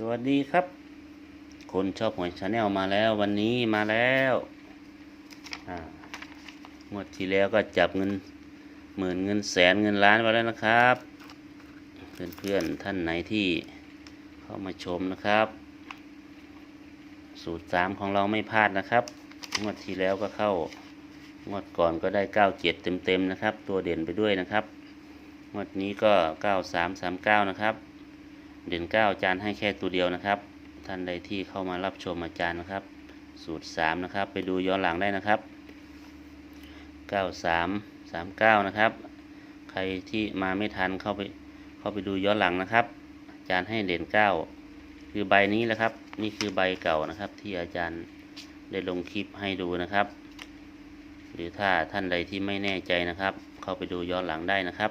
สวัสดีครับ คนชอบหวยชาแนลมาแล้ววันนี้มาแล้วงวดที่แล้วก็จับเงินหมื่นเงินแสนเงินล้านไว้แล้วนะครับ เพื่อนๆท่านไหนที่เข้ามาชมนะครับ สูตรสามของเราไม่พลาดนะครับ งวดที่แล้วก็เข้างวดก่อนก็ได้เก้าเจ็ดเต็มๆนะครับ ตัวเด่นไปด้วยนะครับ งวดนี้ก็เก้าสามสามเก้านะครับ เด่นเก้าอาจารย์ให้แค่ตัวเดียวนะครับ ท่านใดที่เข้ามารับชมอาจารย์นะครับ สูตรสามนะครับ ไปดูย้อนหลังได้นะครับเก้าสามสามเก้านะครับ ใครที่มาไม่ทันเข้าไปเข้าไปดูย้อนหลังนะครับ อาจารย์ให้เด่นเก้าคือใบนี้แหละครับ นี่คือใบเก่านะครับ ที่อาจารย์ได้ลงคลิปให้ดูนะครับ หรือถ้าท่านใดที่ไม่แน่ใจนะครับ เข้าไปดูย้อนหลังได้นะครับ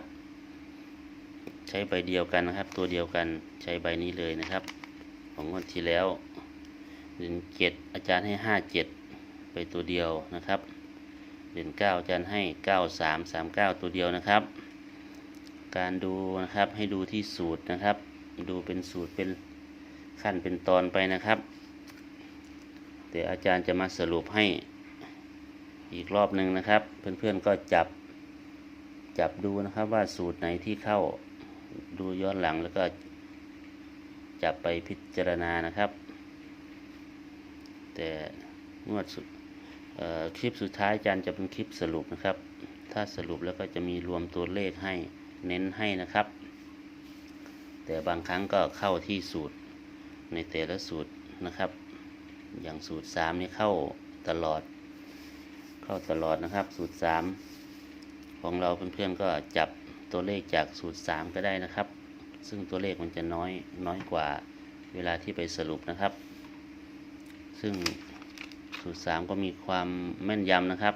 ใช้ใบเดียวกันนะครับ ตัวเดียวกันใช้ใบนี้เลยนะครับ ของงวดที่แล้วเด่นเจ็ดอาจารย์ให้ห้าเจ็ดไปตัวเดียวนะครับเด่นเก้าอาจารย์ให้เก้าสามสามเก้าตัวเดียวนะครับ การดูนะครับให้ดูที่สูตรนะครับ ดูเป็นสูตรเป็นขั้นเป็นตอนไปนะครับแต่อาจารย์จะมาสรุปให้อีกรอบหนึ่งนะครับ เพื่อนๆก็จับจับดูนะครับว่าสูตรไหนที่เข้า ดูย้อนหลังแล้วก็จับไปพิจารณานะครับ แต่งวดสุดคลิปสุดท้ายอาจารย์จะเป็นคลิปสรุปนะครับ ถ้าสรุปแล้วก็จะมีรวมตัวเลขให้เน้นให้นะครับ แต่บางครั้งก็เข้าที่สูตรในแต่ละสูตรนะครับ อย่างสูตร 3 นี่เข้าตลอด เข้าตลอดนะครับ สูตร 3 ของเราเพื่อนๆก็จับ ตัวเลขจากสูตร 3 ก็ได้นะครับ ซึ่งตัวเลขมันจะน้อยน้อยกว่าเวลาที่ไปสรุปนะครับ ซึ่งสูตร 3 ก็มีความแม่นยำนะครับ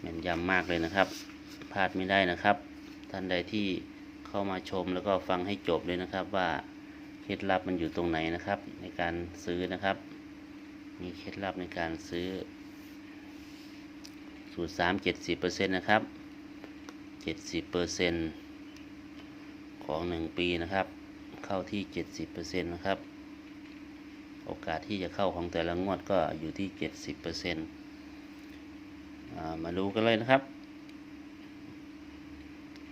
แม่นยำมากเลยนะครับพลาดไม่ได้นะครับ ท่านใดที่เข้ามาชมแล้วก็ฟังให้จบเลยนะครับว่าเคล็ดลับมันอยู่ตรงไหนนะครับ ในการซื้อนะครับ มีเคล็ดลับในการซื้อสูตร 3 70%นะครับ เจ็ดสิบเปอร์เซ็นของหนึ่งปีนะครับ เข้าที่เจ็ดสิบเปอร์เซ็นนะครับ โอกาสที่จะเข้าของแต่ละงวดก็อยู่ที่เจ็ดสิบเปอร์เซ็นมาดูกันเลยนะครับ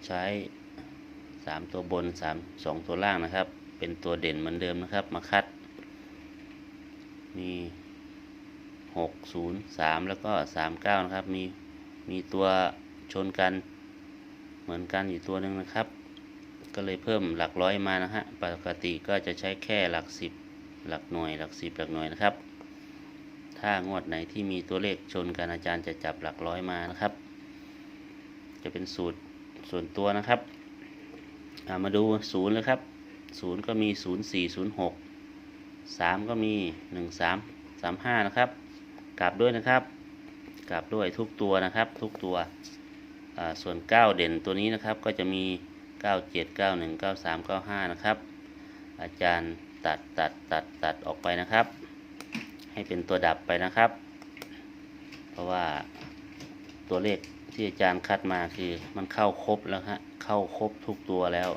ใช้สามตัวบนสามสองตัวล่างนะครับ เป็นตัวเด่นเหมือนเดิมนะครับ มาคัด มีหกศูนย์สามแล้วก็สามเก้านะครับ มี มีตัวชนกัน มือนกันอยู่ตัวหนึ่งนะครับ ก็เลยเพิ่มหลักร้อยมานะฮะปกติก็จะใช้แค่หลักสิบหลักหน่วยหลักสิบหลักหน่วยนะครับ ถ้างวดไหนที่มีตัวเลขชนกันอาจารย์จะจับหลักร้อยมานะครับ จะเป็นสูตรส่วนตัวนะครับมาดูศูนย์เลยครับศูนย์ก็มีศูนย์สี่ศูนย์หกสามก็มีหนึ่งสามสามห้านะครับกลับด้วยนะครับกลับด้วยทุกตัวนะครับทุกตัว ส่วน 9 เด่นตัวนี้นะครับก็จะมี 97 91 93 95 นะครับ อาจารย์ตัดตัดตัดตัดออกไปนะครับ ให้เป็นตัวดับไปนะครับ เพราะว่าตัวเลขที่อาจารย์คัดมาคือมันเข้าครบแล้วฮะเข้าครบทุกตัวแล้ว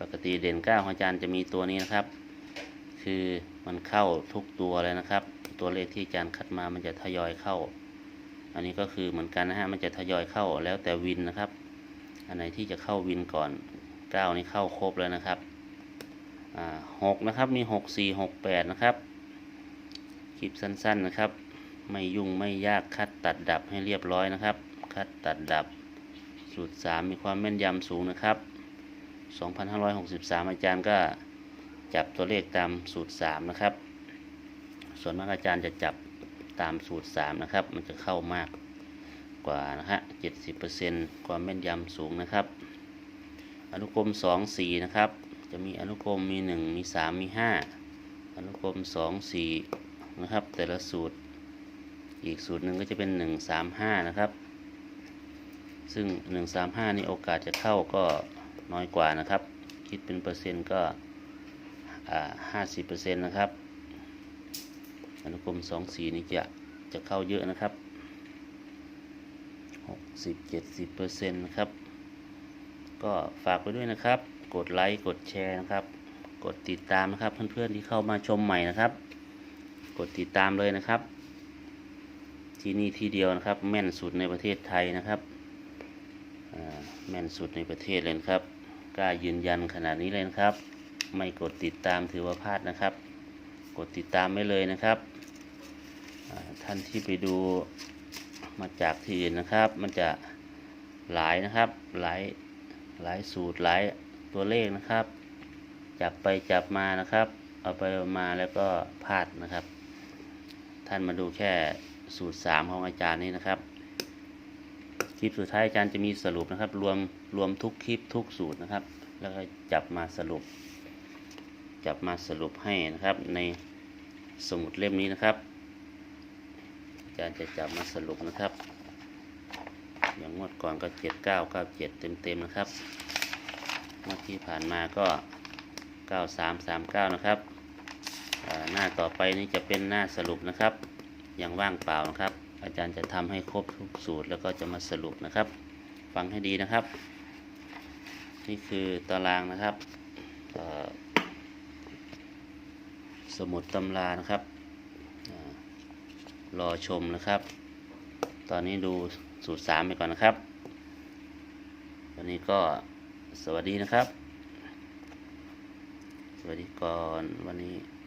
ปกติเด่น9ของอาจารย์จะมีตัวนี้นะครับ คือมันเข้าทุกตัวเลยนะครับ ตัวเลขที่อาจารย์คัดมามันจะทยอยเข้า อันนี้ก็คือเหมือนกันนะฮะมันจะทยอยเข้าแล้วแต่วินนะครับ อันไหนที่จะเข้าวินก่อนเก้านี่เข้าครบแล้วนะครับอ่าหกนะครับมีหกสี่หกแปดนะครับคลิปสั้นๆนะครับ ไม่ยุ่งไม่ยากคัดตัดดับให้เรียบร้อยนะครับ คัดตัดดับสูตรสามมีความแม่นยำสูงนะครับ 2563 อาจารย์ก็จับตัวเลขตามสูตร 3 นะครับ ส่วนมากอาจารย์จะจับ ตามสูตร 3 นะครับ มันจะเข้ามากกว่านะฮะ70%ความแม่นยำสูงนะครับ อนุกรม 2 4 นะครับ จะมีอนุกรมมี 1 มี 3 มี 5 อนุกรม 2 4 นะครับ แต่ละสูตร อีกสูตรหนึ่งก็จะเป็น 1 3 5 นะครับ ซึ่ง 1 3 5 นี่โอกาสจะเข้าก็น้อยกว่านะครับ คิดเป็นเปอร์เซ็นต์ก็ห้าสิบเปอร์เซ็นต์นะครับ อนุกรมสองสีนี่จะจะเข้าเยอะนะครับหกสิบเจ็ดสิบเปอร์เซ็นต์นะครับ ก็ฝากไว้ด้วยนะครับ กดไลค์กดแชร์นะครับ กดติดตามนะครับเพื่อนๆที่เข้ามาชมใหม่นะครับ กดติดตามเลยนะครับ ที่นี่ที่เดียวนะครับ แม่นสุดในประเทศไทยนะครับแม่นสุดในประเทศเลยครับกล้ายืนยันขนาดนี้เลยนะครับ ไม่กดติดตามถือว่าพลาดนะครับ กดติดตามไว้เลยนะครับท่านที่ไปดูมาจากที่อื่นนะครับ มันจะหลายนะครับหลายหลายสูตรหลายตัวเลขนะครับ จับไปจับมานะครับ เอาไปมาแล้วก็พลาดนะครับ ท่านมาดูแค่สูตรสามของอาจารย์นี้นะครับคลิปสุดท้ายอาจารย์จะมีสรุปนะครับ รวมรวมทุกคลิปทุกสูตรนะครับ แล้วก็จับมาสรุป จับมาสรุปให้นะครับใน สมุดเล่มนี้นะครับ อาจารย์จะจับมาสรุปนะครับ อย่างงวดก่อนก็เจ็ดเก้าเก้าเจ็ดเต็มเต็มๆนะครับงวดที่ผ่านมาก็เก้าสามสามเก้านะครับหน้าต่อไปนี้จะเป็นหน้าสรุปนะครับ ยังว่างเปล่านะครับ อาจารย์จะทำให้ครบทุกสูตรแล้วก็จะมาสรุปนะครับ ฟังให้ดีนะครับ นี่คือตารางนะครับ สมุดตำรานะครับ รอชมนะครับ ตอนนี้ดูสูตรสามไปก่อนนะครับ วันนี้ก็สวัสดีนะครับ สวัสดีก่อนวันนี้